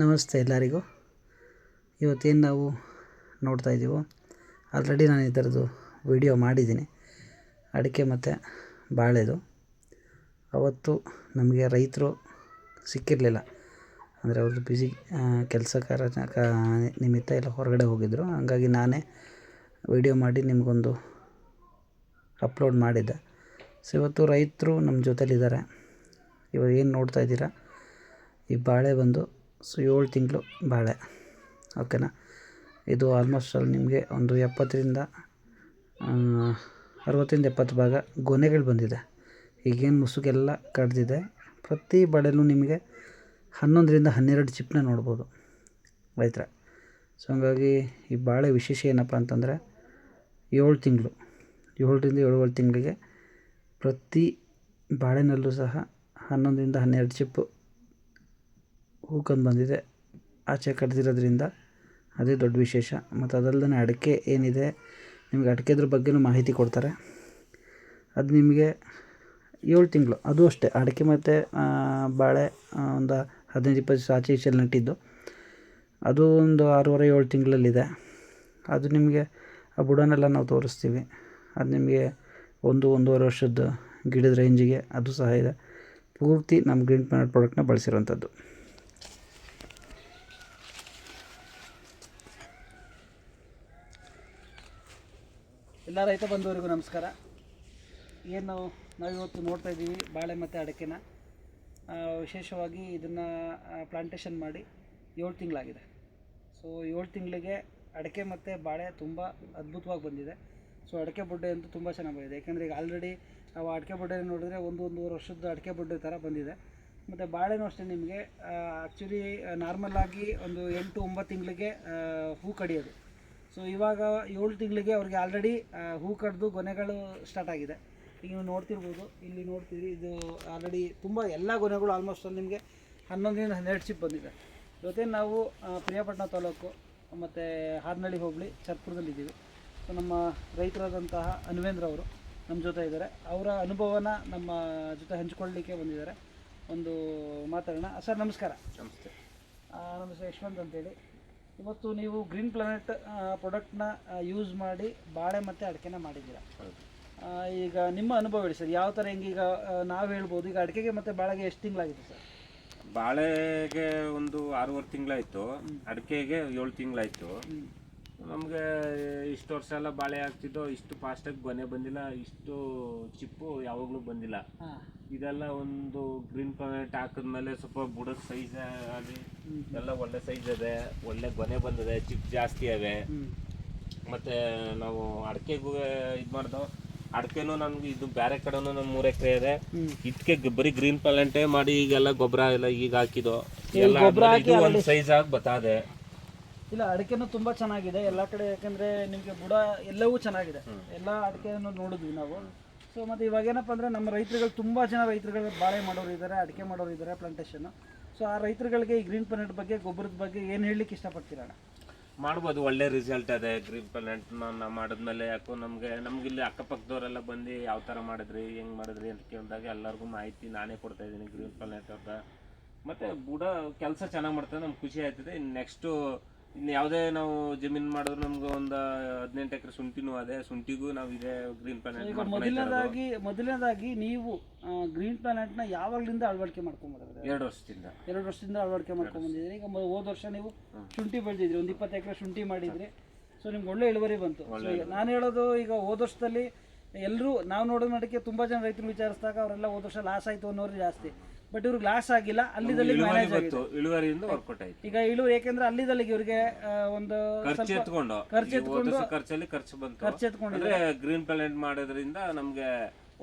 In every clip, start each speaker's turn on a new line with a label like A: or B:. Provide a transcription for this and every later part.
A: ನಮಸ್ತೆ ಎಲ್ಲರಿಗೂ. ಇವತ್ತೇನು ನಾವು ನೋಡ್ತಾ ಇದ್ದೀವೋ ಆಲ್ರೆಡಿ ನಾನು ಇದರದ್ದು ವಿಡಿಯೋ ಮಾಡಿದ್ದೀನಿ. ಅಡಿಕೆ ಮತ್ತು ಬಾಳೆದು. ಅವತ್ತು ನಮಗೆ ರೈತರು ಸಿಕ್ಕಿರಲಿಲ್ಲ. ಅಂದರೆ ಅವ್ರದ್ದು ಬ್ಯುಸಿ ಕೆಲಸ ಕಾರ ನಿಮಿತ್ತ ಎಲ್ಲ ಹೊರಗಡೆ ಹೋಗಿದ್ದರು ಹಂಗಾಗಿ ನಾನೇ ವಿಡಿಯೋ ಮಾಡಿ ನಿಮಗೊಂದು ಅಪ್ಲೋಡ್ ಮಾಡಿದ್ದೆ. ಸೊ ಇವತ್ತು ರೈತರು ನಮ್ಮ ಜೊತೇಲಿದ್ದಾರೆ. ಇವಾಗ ಏನು ನೋಡ್ತಾ ಇದ್ದೀರಾ? ಈ ಬಾಳೆ ಬಂದು ಸೊ ಏಳು ತಿಂಗಳು ಬಾಳೆ, ಓಕೆನಾ? ಇದು ಆಲ್ಮೋಸ್ಟ್ ಅಲ್ಲಿ ನಿಮಗೆ ಒಂದು ಎಪ್ಪತ್ತರಿಂದ ಅರವತ್ತರಿಂದ ಎಪ್ಪತ್ತು ಭಾಗ ಗೊನೆಗಳು ಬಂದಿದೆ. ಈಗೇನು ಮುಸುಗೆಲ್ಲ ಕಡ್ದಿದೆ. ಪ್ರತಿ ಬಾಳೆಲೂ ನಿಮಗೆ ಹನ್ನೊಂದರಿಂದ ಹನ್ನೆರಡು ಚಿಪ್ಪನ್ನ ನೋಡ್ಬೋದು, ರೈತರ. ಸೊ ಹಂಗಾಗಿ ಈ ಬಾಳೆ ವಿಶೇಷ ಏನಪ್ಪ ಅಂತಂದರೆ, ಏಳು ತಿಂಗಳು, ಏಳರಿಂದ ಏಳುವರೆ ತಿಂಗಳಿಗೆ ಪ್ರತಿ ಬಾಳೆನಲ್ಲೂ ಸಹ ಹನ್ನೊಂದರಿಂದ ಹನ್ನೆರಡು ಚಿಪ್ಪು ಹೂಕೊಂಡು ಬಂದಿದೆ. ಆಚೆ ಕಡ್ದಿರೋದ್ರಿಂದ ಅದೇ ದೊಡ್ಡ ವಿಶೇಷ. ಮತ್ತು ಅದಲ್ಲದೆ ಅಡಿಕೆ ಏನಿದೆ, ನಿಮಗೆ ಅಡಿಕೆದ್ರ ಬಗ್ಗೆನೂ ಮಾಹಿತಿ ಕೊಡ್ತಾರೆ. ಅದು ನಿಮಗೆ ಏಳು ತಿಂಗಳು. ಅದು ಅಷ್ಟೇ. ಅಡಿಕೆ ಮತ್ತು ಬಾಳೆ ಒಂದು ಹದಿನೈದು, ಇಪ್ಪತ್ತು ದಿವಸ ಆಚೆ ಈಚೆಯಲ್ಲಿ ನೆಟ್ಟಿದ್ದು. ಅದು ಒಂದು ಆರೂವರೆ, ಏಳು ತಿಂಗಳಲ್ಲಿದೆ. ಅದು ನಿಮಗೆ ಆ ಬುಡನೆಲ್ಲ ನಾವು ತೋರಿಸ್ತೀವಿ. ಅದು ನಿಮಗೆ ಒಂದು, ಒಂದೂವರೆ ವರ್ಷದ ಗಿಡದ ರೇಂಜಿಗೆ ಅದು ಸಹ ಇದೆ. ಪೂರ್ತಿ ನಮ್ಮ ಗ್ರೀನ್ ಪ್ಲಾನೆಟ್ ಪ್ರಾಡಕ್ಟ್ನ ಬಳಸಿರುವಂಥದ್ದು ಎಲ್ಲ ರೈತ ಬಂಧುವರಿಗೂ ನಮಸ್ಕಾರ. ಏನು ನಾವು, ನಾವಿವತ್ತು ನೋಡ್ತಾ ಇದ್ದೀವಿ ಬಾಳೆ ಮತ್ತು ಅಡಕೆನ. ವಿಶೇಷವಾಗಿ ಇದನ್ನು ಪ್ಲಾಂಟೇಷನ್ ಮಾಡಿ ಏಳು ತಿಂಗಳಾಗಿದೆ. ಸೊ ಏಳು ತಿಂಗಳಿಗೆ ಅಡಕೆ ಮತ್ತು ಬಾಳೆ ತುಂಬ ಅದ್ಭುತವಾಗಿ ಬಂದಿದೆ. ಸೊ ಅಡಕೆ ಬುಡ್ಡೆ ಅಂತೂ ತುಂಬ ಚೆನ್ನಾಗಿ ಬಂದಿದೆ. ಯಾಕೆಂದರೆ ಈಗ ಆಲ್ರೆಡಿ ನಾವು ಅಡಿಕೆ ಬುಡ್ಡೆ ನೋಡಿದ್ರೆ ಒಂದು ಒಂದೂವರೆ ವರ್ಷದ ಅಡಿಕೆ ಬುಡ್ಡೆ ಥರ ಬಂದಿದೆ. ಮತ್ತು ಬಾಳೆನೂ ಅಷ್ಟೇ ನಿಮಗೆ ಆ್ಯಕ್ಚುಲಿ ನಾರ್ಮಲಾಗಿ ಒಂದು ಎಂಟು ಒಂಬತ್ತು ತಿಂಗಳಿಗೆ ಹೂ ಕಡಿಯೋದು. ಸೊ ಇವಾಗ ಏಳು ತಿಂಗಳಿಗೆ ಅವ್ರಿಗೆ ಆಲ್ರೆಡಿ ಹೂ ಕಡ್ದು ಗೊನೆಗಳು ಸ್ಟಾರ್ಟ್ ಆಗಿದೆ. ಈಗ ನೀವು ನೋಡ್ತಿರ್ಬೋದು ಇಲ್ಲಿ ನೋಡ್ತೀರಿ ಇದು ಆಲ್ರೆಡಿ ತುಂಬ ಎಲ್ಲ ಗೊನೆಗಳು ಆಲ್ಮೋಸ್ಟ್ ಅಲ್ಲಿ ನಿಮಗೆ ಹನ್ನೊಂದರಿಂದ ಹನ್ನೆರಡು ಚಿಪ್ ಬಂದಿದೆ. ಜೊತೆ ನಾವು ಪ್ರಿಯಾಪಟ್ಟಣ ತಾಲೂಕು ಮತ್ತು ಹಾರ್ನಳ್ಳಿ ಹೋಬಳಿ ಚರ್ಪುರದಲ್ಲಿದ್ದೀವಿ ಸೊ ನಮ್ಮ ರೈತರಾದಂತಹ ಅನ್ವೇಂದ್ರ ಅವರು ನಮ್ಮ ಜೊತೆ ಇದ್ದಾರೆ. ಅವರ ಅನುಭವನ ನಮ್ಮ ಜೊತೆ ಹಂಚ್ಕೊಳ್ಳಲಿಕ್ಕೆ ಬಂದಿದ್ದಾರೆ. ಒಂದು ಮಾತಾಡೋಣ ಸರ್ ನಮಸ್ಕಾರ.
B: ನಮಸ್ತೆ.
A: ನಮ್ಮ ಹೆಸರು ಯಶವಂತ್ ಅಂತೇಳಿ. ಇವತ್ತು ನೀವು ಗ್ರೀನ್ ಪ್ಲಾನೆಟ್ ಪ್ರಾಡಕ್ಟ್ನ ಯೂಸ್ ಮಾಡಿ ಬಾಳೆ ಮತ್ತು ಅಡಿಕೆನ ಮಾಡಿದ್ದೀರಾ? ಈಗ ನಿಮ್ಮ ಅನುಭವ ಹೇಳಿ ಸರ್. ಯಾವ ಥರ ಹೆಂಗೀಗ ನಾವು ಹೇಳ್ಬೋದು. ಈಗ ಅಡಿಕೆಗೆ ಮತ್ತು ಬಾಳೆಗೆ ಎಷ್ಟು ತಿಂಗಳಾಗಿದೆ ಸರ್?
B: ಬಾಳೆಗೆ ಒಂದು ಆರೂವರೆ ತಿಂಗಳಾಯಿತು. ಅಡಿಕೆಗೆ ಏಳು ತಿಂಗಳಾಯ್ತು. ನಮಗೆ ಇಷ್ಟು ವರ್ಷ ಎಲ್ಲ ಬಾಳೆ ಆಗ್ತಿದ್ದೋ ಇಷ್ಟು ಫಾಸ್ಟಾಗಿ ಗೊನೆ ಬಂದಿಲ್ಲ ಇಷ್ಟು ಚಿಪ್ಪು ಯಾವಾಗಲೂ ಬಂದಿಲ್ಲ. ಇದೆಲ್ಲ ಒಂದು ಗ್ರೀನ್ ಪ್ಲಾನೆಟ್ ಹಾಕಿದ್ಮೇಲೆ ಸ್ವಲ್ಪ ಬುಡದ ಸೈಜ್ ಆಗಲಿ ಎಲ್ಲ ಒಳ್ಳೆ ಸೈಜ್ ಇದೆ ಒಳ್ಳೆ ಗೊನೆ ಬಂದಿದೆ ಚಿಪ್ ಜಾಸ್ತಿ ಅವೆ
A: ಹ್ಞೂ
B: ಮತ್ತೆ ನಾವು ಅಡಿಕೆಗೂ ಇದು ಮಾಡ್ದೋ ಅಡಿಕೆನೂ ನಮ್ಗೆ ಇದು ಬೇರೆ ಕಡೆನೂ ನಮ್ಮ ಮೂರು ಎಕರೆ ಇದೆ. ಇದಕ್ಕೆ ಬರೀ ಗ್ರೀನ್ ಪ್ಲಾಂಟೇ ಮಾಡಿ ಈಗೆಲ್ಲ ಗೊಬ್ಬರ ಎಲ್ಲ ಈಗ ಹಾಕಿದೋ ಎಲ್ಲ ಒಂದು ಸೈಜ್ ಆಗಿ ಬತ್ತಾದೆ
A: ಇಲ್ಲ, ಅಡಿಕೆನೂ ತುಂಬಾ ಚೆನ್ನಾಗಿದೆ. ಎಲ್ಲ ಕಡೆ ಯಾಕಂದ್ರೆ ನಿಮಗೆ ಬುಡ ಎಲ್ಲವೂ ಚೆನ್ನಾಗಿದೆ. ಎಲ್ಲ ಅಡಿಕೆಯನ್ನು ನೋಡಿದ್ವಿ ನಾವು. ಸೊ ಮತ್ತೆ ಇವಾಗ ಏನಪ್ಪ ಅಂದ್ರೆ ನಮ್ಮ ರೈತರುಗಳು ತುಂಬಾ ಜನ ರೈತರುಗಳು ಬಾಳೆ ಮಾಡೋರು ಇದ್ದಾರೆ ಅಡಿಕೆ ಮಾಡೋರು ಇದ್ದಾರೆ ಪ್ಲಾಂಟೇಶನ್ ಸೊ ಆ ರೈತರುಗಳಿಗೆ ಈ ಗ್ರೀನ್ ಪ್ಲಾನೆಟ್ ಬಗ್ಗೆ, ಗೊಬ್ಬರದ ಬಗ್ಗೆ ಏನು ಹೇಳಲಿಕ್ಕೆ ಇಷ್ಟಪಡ್ತೀರಾ
B: ಮಾಡ್ಬೋದು, ಒಳ್ಳೆ ರಿಸಲ್ಟ್ ಅದೇ. ಗ್ರೀನ್ ಪ್ಲಾಂಟ್ ನಾವು ಮಾಡಿದ್ಮೇಲೆ ಯಾಕೋ ನಮಗೆ, ನಮ್ಗೆ ಇಲ್ಲಿ ಅಕ್ಕಪಕ್ಕದವರೆಲ್ಲ ಬಂದು ಯಾವ ಥರ ಮಾಡಿದ್ರಿ, ಹೆಂಗ್ ಮಾಡಿದ್ರಿ ಅಂತ ಕೇಳಿದಾಗ ಎಲ್ಲರಿಗೂ ಮಾಹಿತಿ ನಾನೇ ಕೊಡ್ತಾ ಇದ್ದೀನಿ ಗ್ರೀನ್ ಪ್ಲಾನೆಟ್ ಅಂತ ಮತ್ತೆ ಬುಡ ಕೆಲಸ ಚೆನ್ನಾಗಿ ಮಾಡ್ತಾರೆ ನಮ್ಗೆ ಖುಷಿ ಆಯ್ತದೆ ನೆಕ್ಸ್ಟು ಇನ್ನು ಯಾವುದೇ ನಾವು ಜಮೀನು ಮಾಡಿದ್ರು ನಮ್ಗೆ ಒಂದು ಹದಿನೆಂಟು ಎಕರೆ ಶುಂಠಿನೂ ಅದೇ ಶುಂಠಿಗೂ ನಾವು ಇದೇ ಗ್ರೀನ್ ಪ್ಲಾನೆಟ್
A: ಈಗ ಮೊದಲನೇದಾಗಿ ಮೊದಲನೇದಾಗಿ ನೀವು ಗ್ರೀನ್ ಪ್ಲಾನೆಟ್ನ ಯಾವಾಗಲಿಂದ ಅಳವಡಿಕೆ ಮಾಡ್ಕೊಂಡ್ಬಂದ್ರೆ
B: ಎರಡು ವರ್ಷದಿಂದ.
A: ಎರಡು ವರ್ಷದಿಂದ ಅಳವಡಿಕೆ ಮಾಡ್ಕೊಂಡ್ ಬಂದಿದ್ದೀರಿ ಈಗ ಮೊ- ಹೋದ ವರ್ಷ ನೀವು ಶುಂಠಿ ಬೆಳೆದಿದ್ರಿ. ಒಂದು ಇಪ್ಪತ್ತು ಎಕರೆ ಶುಂಠಿ ಮಾಡಿದ್ರಿ. ಸೊ ನಿಮ್ಗೆ ಒಳ್ಳೆ ಇಳುವರಿ ಬಂತು. ನಾನು ಹೇಳೋದು ಈಗ ಹೋದ ವರ್ಷದಲ್ಲಿ ಎಲ್ಲರೂ ನಾವು ನೋಡೋ ನಡಕ್ಕೆ ತುಂಬ ಜನ ರೈತರು ವಿಚಾರಿಸಿದಾಗ ಅವರೆಲ್ಲ ಹೋದ ವರ್ಷ ಲಾಸ್ ಆಯಿತು ಅನ್ನೋರು ಜಾಸ್ತಿ. ಬಟ್ ಇವ್ರಿಗೆ ಲಾಸ್ ಆಗಿಲ್ಲ ಅಲ್ಲಿದಲ್ಲಿ ಮ್ಯಾನೇಜ್ ಆಗಿದೆ.
B: ಬಂತು ಇಳುವರಿಯಿಂದ ವರ್ಕೌಟ್ ಆಯ್ತು.
A: ಈಗ ಇಳುವರಿ ಯಾಕೆಂದ್ರೆ ಅಲ್ಲಿದಲ್ಲಿ ಇವ್ರಿಗೆ ಒಂದು
B: ಖರ್ಚು ಎತ್ಕೊಂಡು.
A: ಖರ್ಚು
B: ಎತ್ಕೊಂಡು ಖರ್ಚಲ್ಲಿ ಖರ್ಚು ಬಂತು.
A: ಖರ್ಚು ಎತ್ಕೊಂಡು
B: ಅಂದ್ರೆ ಗ್ರೀನ್ ಪ್ಲಾನೆಟ್ ಮಾಡೋದ್ರಿಂದ ನಮ್ಗೆ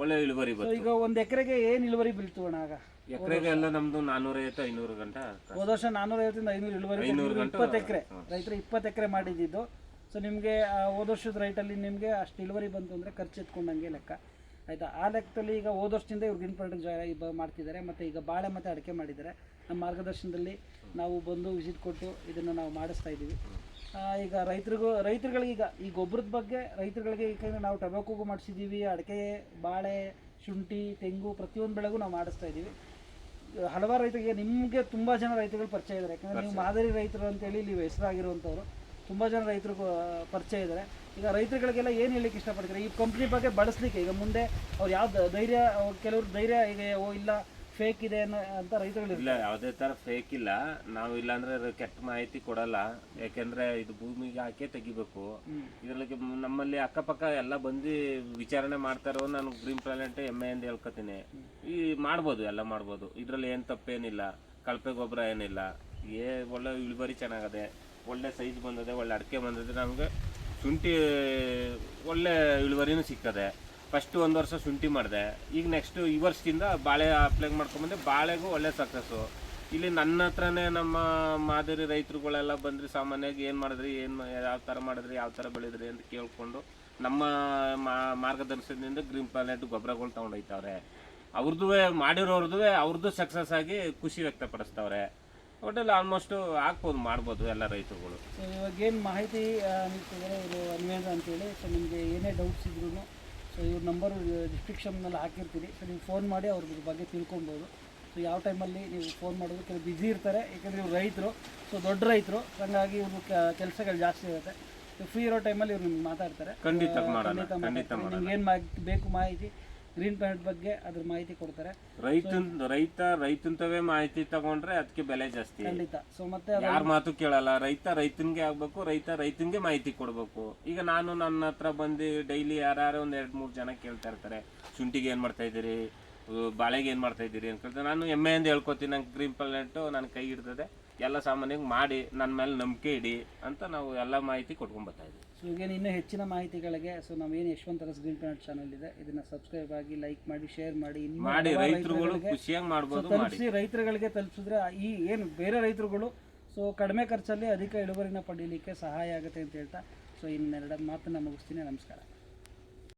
B: ಒಳ್ಳೆ ಇಳುವರಿ ಬಂತು.
A: ಈಗ ಒಂದು ಎಕರೆಗೆ ಏನು ಇಳುವರಿ ಬೀಳ್ತು ಅಣ್ಣ ಆಗ?
B: ಎಕರೆಗೆ ಎಲ್ಲ ನಮ್ದು ನಾನೂರೈವತ್ತು ಐನೂರು ಗಂಟ
A: ಹೋದ ವರ್ಷ ಐವತ್ತಿಂದ ಐನೂರು ಇಳುವರಿ ಇಪ್ಪತ್ತು ಎಕರೆ. ರೈತರು ಇಪ್ಪತ್ತು ಎಕರೆ ಮಾಡಿದ್ದು. ಸೊ ನಿಮಗೆ ಹೋದ ವರ್ಷದ ರೈಟಲ್ಲಿ ನಿಮಗೆ ಅಷ್ಟು ಇಳುವರಿ ಬಂತು ಅಂದರೆ ಖರ್ಚು ಎತ್ಕೊಂಡಂಗೆ ಲೆಕ್ಕ. ಆಯಿತಾ? ಆ ಲೆಕ್ಕದಲ್ಲಿ ಈಗ ಹೋದ ವರ್ಷದಿಂದ ಇವ್ರು ಗ್ರೀನ್ ಜಾಯ ಮಾಡ್ತಿದ್ದಾರೆ. ಮತ್ತು ಈಗ ಬಾಳೆ ಮತ್ತೆ ಅಡಿಕೆ ಮಾಡಿದ್ದಾರೆ. ನಮ್ಮ ಮಾರ್ಗದರ್ಶನದಲ್ಲಿ ನಾವು ಬಂದು ವಿಸಿಟ್ ಕೊಟ್ಟು ಇದನ್ನು ನಾವು ಮಾಡಿಸ್ತಾ ಇದ್ದೀವಿ. ಈಗ ರೈತರಿಗೂ ರೈತರುಗಳಿಗೀಗ ಈಗ ಈ ಗೊಬ್ಬರದ ಬಗ್ಗೆ ರೈತರುಗಳಿಗೆ ಈಗ ನಾವು ಟೊಬ್ಯಾಕೋಗೂ ಮಾಡಿಸಿದ್ದೀವಿ. ಅಡಿಕೆ ಬಾಳೆ ಶುಂಠಿ ತೆಂಗು ಪ್ರತಿಯೊಂದು ಬೆಳೆಗೂ ನಾವು ಮಾಡಿಸ್ತಾ ಇದ್ದೀವಿ. ಹಲವಾರು ರೈತರಿಗೆ ನಿಮಗೆ ತುಂಬ ಜನ ರೈತರುಗಳು ಪರಿಚಯ ಇದ್ದಾರೆ. ಯಾಕಂದರೆ ನೀವು ಮಾದರಿ ರೈತರು ಅಂತೇಳಿ ನೀವು ಹೆಸರಾಗಿರುವಂಥವ್ರು. ತುಂಬ ಜನ ರೈತರು ಪರಿಚಯ ಇದ್ದಾರೆ. ಈಗ ರೈತರುಗಳಿಗೆಲ್ಲ ಏನು ಹೇಳಲಿಕ್ಕೆ ಇಷ್ಟಪಡ್ತೀರಾ? ಈ ಕಂಪ್ನಿ ಬಗ್ಗೆ ಬಳಸಲಿಕ್ಕೆ ಈಗ ಮುಂದೆ ಅವ್ರು ಯಾವ್ದು ಧೈರ್ಯ ಅವ್ರು ಕೆಲವ್ರು ಧೈರ್ಯ ಈಗ ಓ ಇಲ್ಲ ಫೇಕ್ ಇದೆ ಅಂತ ರೈತರುಗಳು
B: ಇಲ್ಲ ಯಾವುದೇ ತರ ಫೇಕ್ ಇಲ್ಲ. ನಾವು ಇಲ್ಲಾಂದ್ರೆ ಕೆಟ್ಟ ಮಾಹಿತಿ ಕೊಡಲ್ಲ. ಯಾಕೆಂದ್ರೆ ಇದು ಭೂಮಿಗೆ ಹಾಕೇ ತೆಗಿಬೇಕು. ಇದ್ರಲ್ಲಿ ನಮ್ಮಲ್ಲಿ ಅಕ್ಕಪಕ್ಕ ಎಲ್ಲ ಬಂದು ವಿಚಾರಣೆ ಮಾಡ್ತಾರೋ ನಾನು ಗ್ರೀನ್ ಪ್ಲಾನೆಟ್ ಎಮ್ಮೆ ಎಂದು ಹೇಳ್ಕೊತೀನಿ. ಈ ಮಾಡ್ಬೋದು ಎಲ್ಲ ಮಾಡ್ಬೋದು. ಇದರಲ್ಲಿ ಏನು ತಪ್ಪೇನಿಲ್ಲ. ಕಳಪೆ ಗೊಬ್ಬರ ಏನಿಲ್ಲ. ಏ ಒಳ್ಳೆ ಇಳುವರಿ ಚೆನ್ನಾಗದೆ ಒಳ್ಳೆ ಸೈಜ್ ಬಂದದೆ ಒಳ್ಳೆ ಅಡಿಕೆ ಬಂದದೆ ನಮಗೆ ಶುಂಠಿ ಒಳ್ಳೆ ಇಳುವರಿನೂ ಸಿಕ್ಕದೆ ಫಸ್ಟ್ ಒಂದು ವರ್ಷ ಶುಂಠಿ ಮಾಡಿದೆ. ಈಗ ನೆಕ್ಸ್ಟ್ ಈ ವರ್ಷದಿಂದ ಬಾಳೆ ಅಪ್ಲೈ ಮಾಡ್ಕೊಂಬಂದೆ, ಬಾಳೆಗೂ ಒಳ್ಳೆ ಸಕ್ಸಸ್ಸು ಇಲ್ಲಿ ನನ್ನ ಹತ್ರನೇ ನಮ್ಮ ಮಾದರಿ ರೈತರುಗಳೆಲ್ಲ ಬಂದ್ರಿ ಸಾಮಾನ್ಯವಾಗಿ ಏನು ಮಾಡಿದ್ರಿ, ಏನು ಯಾವ ಥರ ಮಾಡಿದ್ರಿ, ಯಾವ ಥರ ಬೆಳೆದ್ರಿ ಅಂತ ಕೇಳಿಕೊಂಡು ನಮ್ಮ ಮಾರ್ಗದರ್ಶನದಿಂದ ಗ್ರೀನ್ ಪ್ಲಾನೆಟ್ ಗೊಬ್ಬರಗಳು ತೊಗೊಂಡೋಯ್ತವ್ರೆ ಅವ್ರದ್ದು ಮಾಡಿರೋರ್ದು ಅವ್ರದ್ದು ಸಕ್ಸಸ್ ಆಗಿ ಖುಷಿ ವ್ಯಕ್ತಪಡಿಸ್ತವ್ರೆ. ಒಟ್ಟಲ್ಲಿ ಆಲ್ಮೋಸ್ಟು ಹಾಕ್ಬೋದು ಮಾಡ್ಬೋದು ಎಲ್ಲ ರೈತರುಗಳು.
A: ಸೊ ಇವಾಗ ಏನು ಮಾಹಿತಿ ಆ, ನೀಡ್ತಿದ್ದಾರೆ ಇವರು ಅನ್ವೇಂದ್ರ ಅಂತೇಳಿ. ಸೊ ನಿಮಗೆ ಏನೇ ಡೌಟ್ಸ್ ಇದ್ರೂ ಸೊ ಇವ್ರ ನಂಬರು ಡಿಸ್ಕ್ರಿಪ್ಷನ್ನಲ್ಲಿ ಹಾಕಿರ್ತೀನಿ ಸೊ ನೀವು ಫೋನ್ ಮಾಡಿ ಅವ್ರ ಬಗ್ಗೆ ತಿಳ್ಕೊಬೋದು. ಸೊ ಯಾವ ಟೈಮಲ್ಲಿ ನೀವು ಫೋನ್ ಮಾಡೋದು ಕೆಲವು ಬ್ಯುಸಿ ಇರ್ತಾರೆ ಯಾಕಂದರೆ ಇವ್ರು ರೈತರು. ಸೊ ದೊಡ್ಡ ರೈತರು. ಹಾಗಾಗಿ ಇವ್ರು ಕೆಲಸಗಳು ಜಾಸ್ತಿ ಇರುತ್ತೆ ಸೊ ಫ್ರೀ ಇರೋ ಟೈಮಲ್ಲಿ ಇವ್ರು ನಿಮ್ಗೆ ಮಾತಾಡ್ತಾರೆ.
B: ಖಂಡಿತ
A: ಖಂಡಿತ ಏನು ಬೇಕು ಮಾಹಿತಿ ಗ್ರೀನ್ ಬಗ್ಗೆ ಅದ್ರ ಮಾಹಿತಿ ಕೊಡ್ತಾರೆ.
B: ರೈತನ್ ರೈತ ರೈತಂತವೇ ಮಾಹಿತಿ ತಗೊಂಡ್ರೆ ಅದಕ್ಕೆ ಬೆಲೆ ಜಾಸ್ತಿ.
A: ಖಂಡಿತ. ಸೊ ಮತ್ತೆ
B: ಯಾರ ಮಾತು ಕೇಳಲ್ಲ. ರೈತ ರೈತನ್ಗೆ ಆಗ್ಬೇಕು ರೈತ ರೈತನ್ಗೆ ಮಾಹಿತಿ ಕೊಡ್ಬೇಕು. ಈಗ ನಾನು ನನ್ನ ಹತ್ರ ಬಂದು ಡೈಲಿ ಯಾರು ಒಂದ್ ಎರಡ್ ಮೂರ್ ಜನ ಕೇಳ್ತಾ ಇರ್ತಾರೆ. ಶುಂಠಿಗೆ ಏನ್ ಮಾಡ್ತಾ ಇದ್ದೀರಿ? ಬಾಳೆಗೆ ಏನ್ ಮಾಡ್ತಾ ಇದ್ದೀರಿ ಅಂತ ಕೇಳ್ತಾರೆ. ನಾನು ಎಮ್ಮೆಯಿಂದ ಹೇಳ್ಕೊತೀನಿ ನಂಗೆ ಗ್ರೀನ್ ಪ್ಲಾನೆಟ್ ನನ್ನ ಕೈ ಹಿಡ್ತದೆ ಎಲ್ಲ ಸಾಮಾನ್ಯವಾಗಿ ಮಾಡಿ ನನ್ನ ಮೇಲೆ ನಂಬಿಕೆ ಇಡಿ ಅಂತ ನಾವು ಎಲ್ಲ ಮಾಹಿತಿ ಕೊಟ್ಕೊಂಡು ಬರ್ತಾ ಇದ್ದೀವಿ
A: ಸೊ ಈಗೇನು ಇನ್ನೂ ಹೆಚ್ಚಿನ ಮಾಹಿತಿಗಳಿಗೆ ಸೊ ನಾವೇನು ಯಶವಂತ ರಸ್ ಗ್ರೀನ್ ಪ್ಲಾನೆಟ್ ಚಾನಲ್ ಇದೆ ಇದನ್ನ ಸಬ್ಸ್ಕ್ರೈಬ್ ಆಗಿ ಲೈಕ್ ಮಾಡಿ ಶೇರ್ ಮಾಡಿ ಇನ್ನೂ
B: ಮಾಡಿ
A: ಹಲವಾರು
B: ರೈತರುಗಳು
A: ರೈತರುಗಳಿಗೆ
B: ಖುಷಿಯಾಗಿ ಮಾಡ್ಬೋದು ಮಾಡಿ.
A: ತಲುಪಿಸಿ ರೈತರುಗಳಿಗೆ ತಲುಪಿಸಿದ್ರೆ ಈ ಏನು ಬೇರೆ ರೈತರುಗಳು ಸೊ ಕಡಿಮೆ ಖರ್ಚಲ್ಲಿ ಅಧಿಕ ಇಳುವರಿನ ಪಡೀಲಿಕ್ಕೆ ಸಹಾಯ ಆಗುತ್ತೆ ಅಂತ ಹೇಳ್ತಾ ಸೊ ಇನ್ನೆರಡು ಮಾತನ್ನ ಮುಗಿಸ್ತೀನಿ ನಮಸ್ಕಾರ.